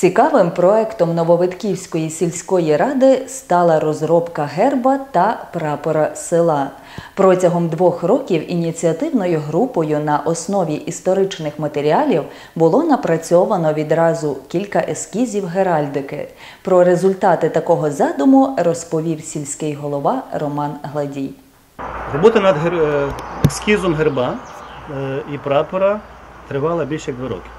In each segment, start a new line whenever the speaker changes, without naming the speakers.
Цікавим проектом Нововитківської сільської ради стала розробка герба та прапора села. Протягом двох років ініціативною групою на основі історичних матеріалів було напрацьовано відразу кілька ескізів геральдики. Про результати такого задуму розповів сільський голова Роман Гладій.
Робота над е, ескізом герба е, і прапора тривала більше як два роки.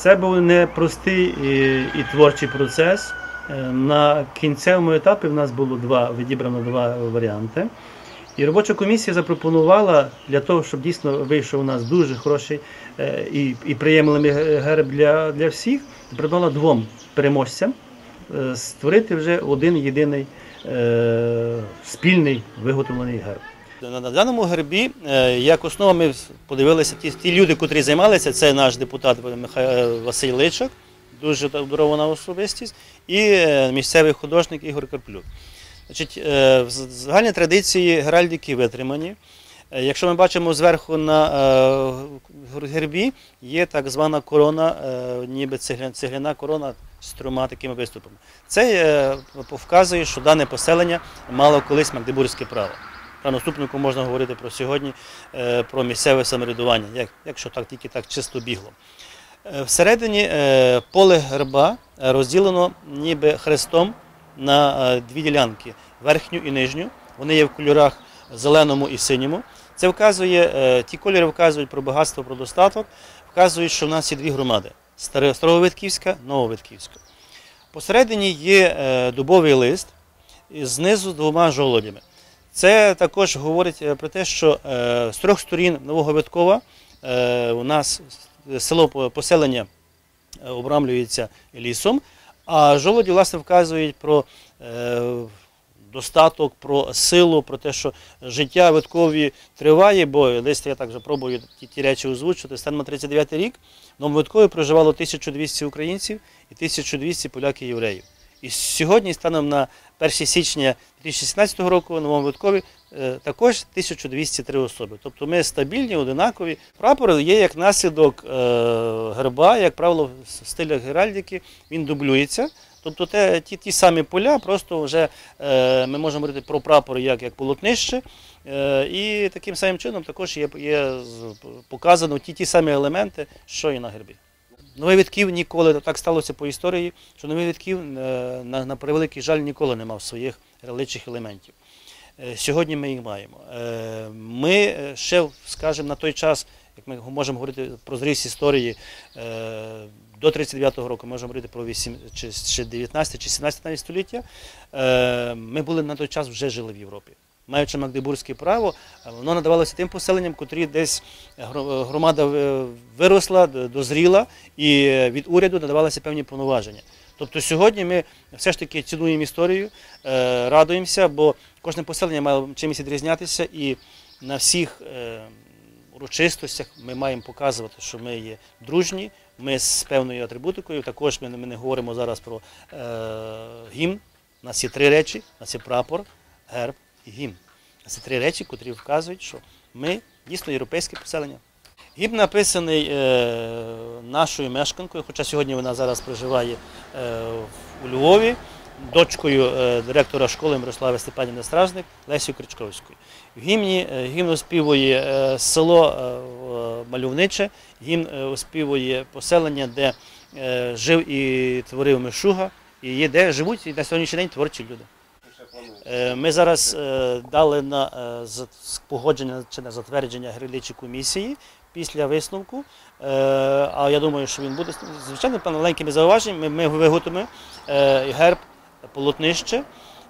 Це був непростий і, і творчий процес. Е, На кінцевому етапі в нас було два, відібрано два варіанти. І робоча комісія запропонувала для того, щоб дійсно вийшов у нас дуже хороший е, і, і приємний герб для, для всіх, запропонувала двом переможцям е, створити вже один єдиний е, спільний виготовлений герб. На, даному гербі, е, як основа, ми подивилися ті, ті люди, котрі займалися, це наш депутат Михайло Василь Личак, дуже обдарована особистість, і е, місцевий художник Ігор Карплюк. Значить, е, загальні традиції геральдики витримані. Е, Якщо ми бачимо зверху на е, гербі, є так звана корона, е, ніби цегляна корона з трьома такими виступами. Це е, вказує, що дане поселення мало колись магдебурзьке право. Про наступнику можна говорити про сьогодні, е, про місцеве самоврядування, як, якщо так тільки так чисто бігло. Е, Всередині е, поле герба розділено ніби хрестом на дві ділянки верхню і нижню. Вони є в кольорах зеленому і синьому. Це вказує, ті кольори вказують про багатство, про достаток, вказують, що в нас є дві громади: Старовитківська, Нововитківська. Посередині є дубовий лист, знизу двома жолодями. Це також говорить е, про те, що е, з трьох сторін Нового Виткова е, у нас село поселення обрамлюється лісом, а жолоді власне вказують про достаток, про силу, про те, що життя Виткові триває, бо десь я так вже пробую ті, ті речі озвучити. Станом на 39 рік в Новому Виткові проживало 1200 українців і 1200 поляків євреїв. І сьогодні, станом на 1 січня 2016 року, в Новому Виткові е, також 1203 особи. Тобто ми стабільні, одинакові. Прапор є як наслідок е, герба, як правило, в стилях геральдики, він дублюється. Тобто те, ті, ті самі поля, просто вже е, ми можемо говорити про прапор як, як полотнище. Е, і таким самим чином також є, є показано ті, ті самі елементи, що і на гербі. Новий Вітків ніколи так сталося по історії, що Новий Вітків, е, на, на превеликий жаль, ніколи не мав своїх реличих елементів. Е, Сьогодні ми їх маємо. Е, Ми ще, скажімо, на той час, як ми можемо говорити про зріс історії, до 39-го року можемо говорити про 8, чи, чи 19 чи 17 навіть століття, ми були на той час вже жили в Європі. Маючи магдебурзьке право, е, воно надавалося тим поселенням, котрі десь громада е, виросла, дозріла, і е, від уряду надавалися певні повноваження. Тобто сьогодні ми все ж таки цінуємо історію, е, радуємося, бо кожне поселення має чимось відрізнятися, і на всіх е, урочистостях ми маємо показувати, що ми є дружні, ми з певною атрибутикою. Також ми, не- говоримо зараз про е, гімн. У нас є три речі: у нас є прапор, герб гімн. Є три речі, котрі вказують, що ми дійсно європейське поселення. Гімн написаний е, нашою мешканкою, хоча сьогодні вона зараз проживає е, у Львові, дочкою е, директора школи Мирослави Степанівни Стражник Лесію Кричковською. В гімні гімн оспівує село Мальовниче, гімн оспівує поселення, де жив і творив Мишуга, і є де живуть і на сьогоднішній день творчі люди. Е, Ми зараз е, дали на е, погодження чи на затвердження гриличі комісії після висновку. А я думаю, що він буде звичайно маленькими зауваженнями. Ми, виготовимо герб полотнище.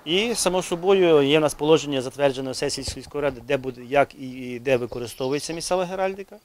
І само собою є в нас положення затверджене сесії сільської ради, де буде як і де використовується місцева геральдика.